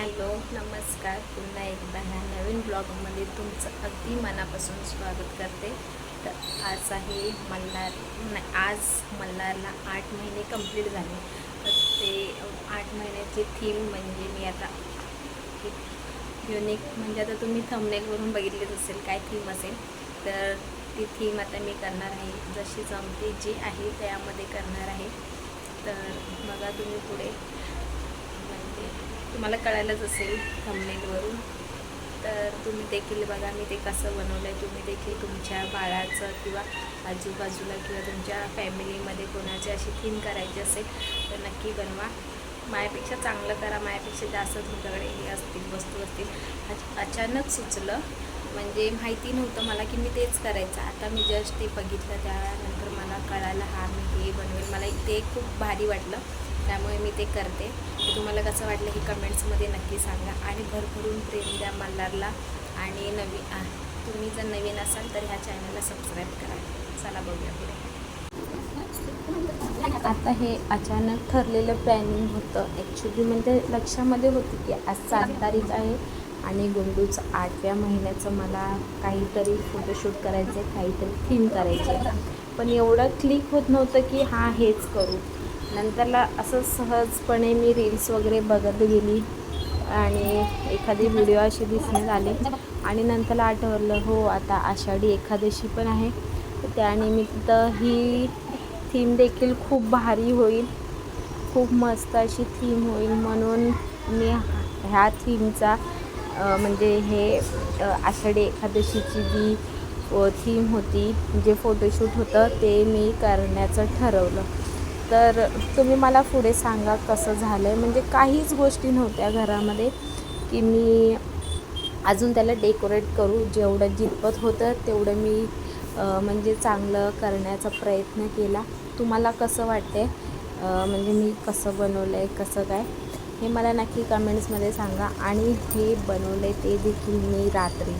Hello नमस्कार. पुन्हा एकदा ह्या नवीन ब्लॉगमध्ये तुमचं अगदी मनापासून स्वागत करते. तर आज आहे मल्हार आज मल्हारला आठ महिने कंप्लीट झाले. तर ते आठ महिन्याची थीम म्हणजे मी आता युनिक म्हणजे आता तुम्ही थंबनेलवरून बघितलेच असेल काय थीम असेल. तर ती थीम आता मी करणार आहे. जशी जमते जी आहे त्यामध्ये करणार आहे. तर बघा तुम्ही पुढे. तुम्हाला कळायलाच असेल थंबनेलवरून तर तुम्ही देखील बघा मी ते कसं बनवलं आहे तुम्ही देखील तुमच्या बाळाचं किंवा आजूबाजूला किंवा तुमच्या फॅमिलीमध्ये कोणाची अशी थीम करायची असेल तर नक्की बनवा. माझ्यापेक्षा चांगलं करा. माझ्यापेक्षा जास्त तुमच्याकडे हे असतील वस्तू असतील. अच- अचानक सुचलं. म्हणजे माहिती नव्हतं मला की मी तेच करायचं. आता मी जस्ट ते बघितलं त्यानंतर मला कळालं हा मी हे बनवेल. मला ते खूप भारी वाटलं. त्यामुळे मी ते करते. तुम्हाला कसं वाटलं हे कमेंट्समध्ये नक्की सांगा. आणि भरभरून प्रेम द्या मल्हारला. आणि नवीन तुम्ही जर नवीन असाल तर ह्या चॅनलला सबस्क्राईब करा. चला बघूया पुढे. आता हे अचानक ठरलेलं प्लॅनिंग होतं. ॲक्च्युली म्हणजे लक्षामध्ये होतं की आज सात तारीख आहे आणि गुंडूचं आठव्या महिन्याचं मला काहीतरी फोटोशूट करायचं आहे काहीतरी थीम करायची आहे पण एवढं क्लिक होत नव्हतं की हां हेच करू. नंतरला असं सहजपणे मी रील्स वगैरे बघत गेली आणि एखादी व्हिडिओ अशी दिसण्यात आले आणि नंतरला आठवलं हो आता आषाढी एकादशी पण आहे. त्यानिमित्त ही थीम देखील खूप भारी होईल. खूप मस्त अशी थीम होईल म्हणून मी ह्या थीमचा म्हणजे हे आषाढी एकादशीची जी थीम होती जे फोटोशूट होतं ते मी करण्याचं ठरवलं. तर तुम्ही मला पुढे सांगा कसं झालं आहे म्हणजे काहीच गोष्टी नव्हत्या घरामध्ये की मी अजून त्याला डेकोरेट करू जेवढं जितपत होतं तेवढं मी म्हणजे चांगलं करण्याचा प्रयत्न केला. तुम्हाला कसं वाटते म्हणजे मी कसं बनवलं आहे कसं काय? हे मला नक्की कमेंट्समध्ये सांगा. आणि हे बनवलं ते देखील मी रात्री.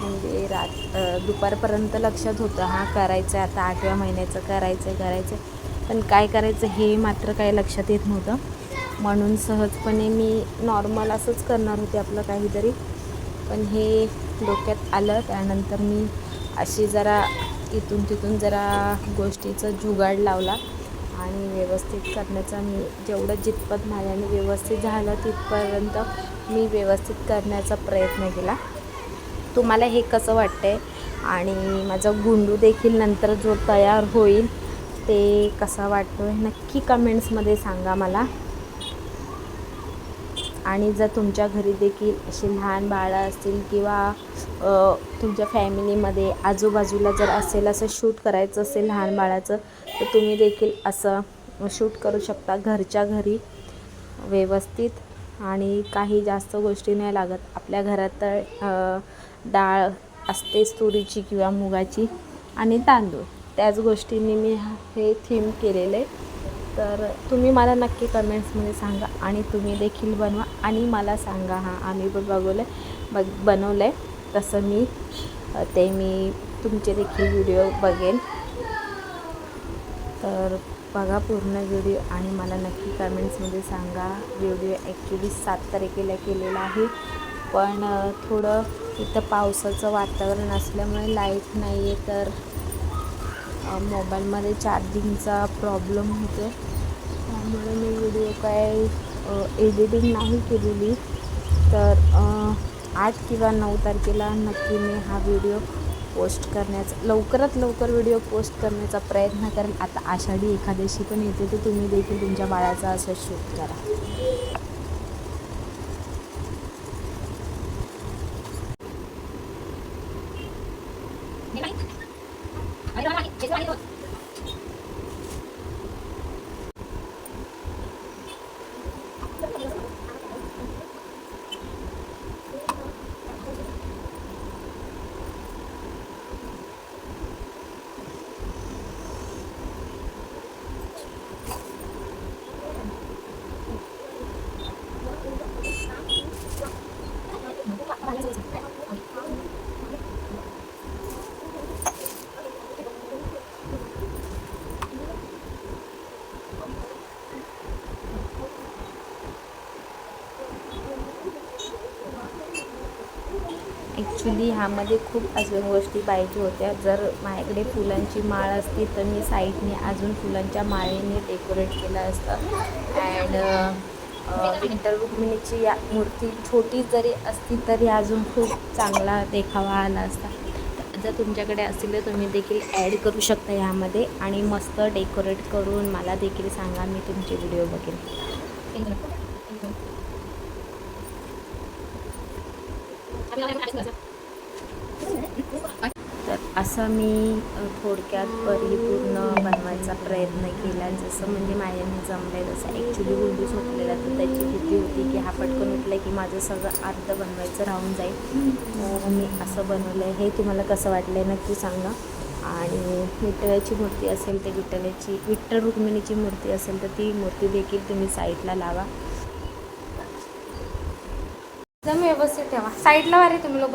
म्हणजे रात दुपारपर्यंत लक्षात होतं हां करायचं आहे आता आठव्या महिन्याचं करायचं आहे करायचं आहे पण काय करायचं हे मात्र काही लक्षात येत नव्हतं. म्हणून सहजपणे मी नॉर्मल असंच करणार होते आपलं काहीतरी. पण हे डोक्यात आलं त्यानंतर मी अशी जरा इथून तिथून जरा गोष्टीचा जुगाड लावला आणि व्यवस्थित करण्याचा मी जेवढं जितपत माझ्याने व्यवस्थित झालं तिथपर्यंत मी व्यवस्थित करण्याचा प्रयत्न केला. तुम्हाला हे कसं वाटतं आहे आणि माझा गुंडू देखील नंतर जो तयार होईल ते कसा वाटतो आहे नक्की कमेंट्समध्ये सांगा मला. आणि जर तुमच्या घरी देखील अशी लहान बाळं असतील किंवा तुमच्या फॅमिलीमध्ये आजूबाजूला जर असेल असं शूट करायचं असेल लहान बाळाचं तर तुम्ही देखील असं शूट करू शकता घरच्या घरी व्यवस्थित. आणि काही जास्त गोष्टी नाही लागत. आपल्या घरात तर डाळ असतेच तुरीची किंवा मुगाची आणि तांदूळ. त्याच गोष्टींनी मी हे थीम केलेले तर तुम्ही मला नक्की कमेंट्समध्ये सांगा आणि तुम्ही देखील बनवा आणि मला सांगा हां आम्ही पण बघवलं आहे. बघ बनवलं आहे तसं मी ते मी तुमचे देखील व्हिडिओ बघेन. तर बघा पूर्ण व्हिडिओ आणि मला नक्की कमेंट्समध्ये सांगा. व्हिडिओ ॲक्च्युली सात तारखेला केलेला आहे. पण थोडं इथं पावसाचं वातावरण असल्यामुळे लाइट नाही आहे तर मोबाईलमध्ये चार्जिंगचा प्रॉब्लेम होतो त्यामुळे मी व्हिडिओ काय एडिटिंग नाही केलेली. तर आठ किंवा नऊ तारखेला नक्की मी हा व्हिडिओ पोस्ट करण्याचा लवकरात लवकर व्हिडिओ पोस्ट करण्याचा प्रयत्न करेन. आता आषाढी एकादशी पण येते तर तुम्ही देखील तुमच्या बाळाचा असं शूट करा. Coba lagi. ॲक्च्युली ह्यामध्ये खूप अजून गोष्टी पाहिजे होत्या. जर माझ्याकडे फुलांची माळ असती तर मी साईडने अजून फुलांच्या माळेने डेकोरेट केलं असतं. अँड विठ्ठल रुक्मिणीची या मूर्ती छोटी जरी असती तरी अजून खूप चांगला देखावा आला असता. तर जर तुमच्याकडे असेल तर तुम्ही देखील ॲड करू शकता ह्यामध्ये आणि मस्त डेकोरेट करून मला देखील सांगा मी तुमचे व्हिडिओ बघेन. तर असं मी थोडक्यात परिपूर्ण बनवायचा प्रयत्न केला. जसं म्हणजे माझ्याने जमलं तसं. ॲक्च्युली गुंडू झोपलेला तर त्याची भीती होती की हा पटकन उठला की माझं सगळं अर्ध बनवायचं राहून जाईल. मी असं बनवलं आहे हे तुम्हाला कसं वाटलं आहे नक्की सांगा. आणि विठ्ठलाची मूर्ती असेल तर विठ्ठलाची विठ्ठल रुक्मिणीची मूर्ती असेल तर ती मूर्ती देखील तुम्ही साईडला लावा. एकदम व्यवस्थित ठेवा. साईडला वारे तुम्ही लोक.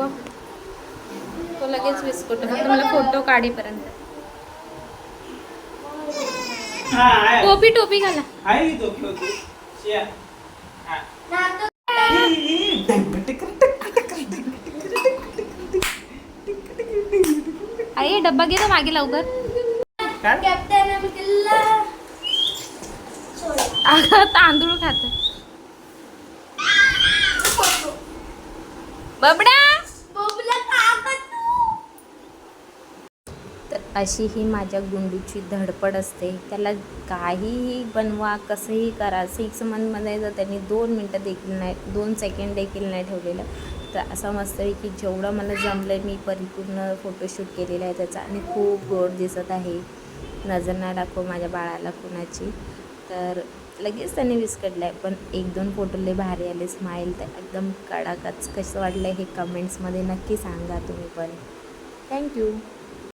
तो लगेच विस्कटतो. फक्त मला फोटो काढेपर्यंत. हा टोपी टोपी घाला. हा. आई डब्बा घे ना मागे लवकर. तांदूळ खात. बबडा तर अशी ही माझ्या गुंडूची धडपड असते. त्याला काहीही बनवा कसंही करा सिक्स मंथमध्ये जर त्यांनी दोन मिनटं देखील नाही दोन सेकंड देखील नाही ठेवलेलं तर असं मस्त आहे की जेवढं मला जमलं आहे मी परिपूर्ण फोटोशूट केलेला आहे त्याचा आणि खूप गोड दिसत आहे. नजर नाही दाखव माझ्या बाळाला कुणाची. तर लगेच त्याने विस्कटलं आहे पण एक दोन फोटो लय भारी आले. स्माईल तर एकदम कडाकच कसं वाटलं हे कमेंट्समध्ये नक्की सांगा तुम्ही पण. थँक्यू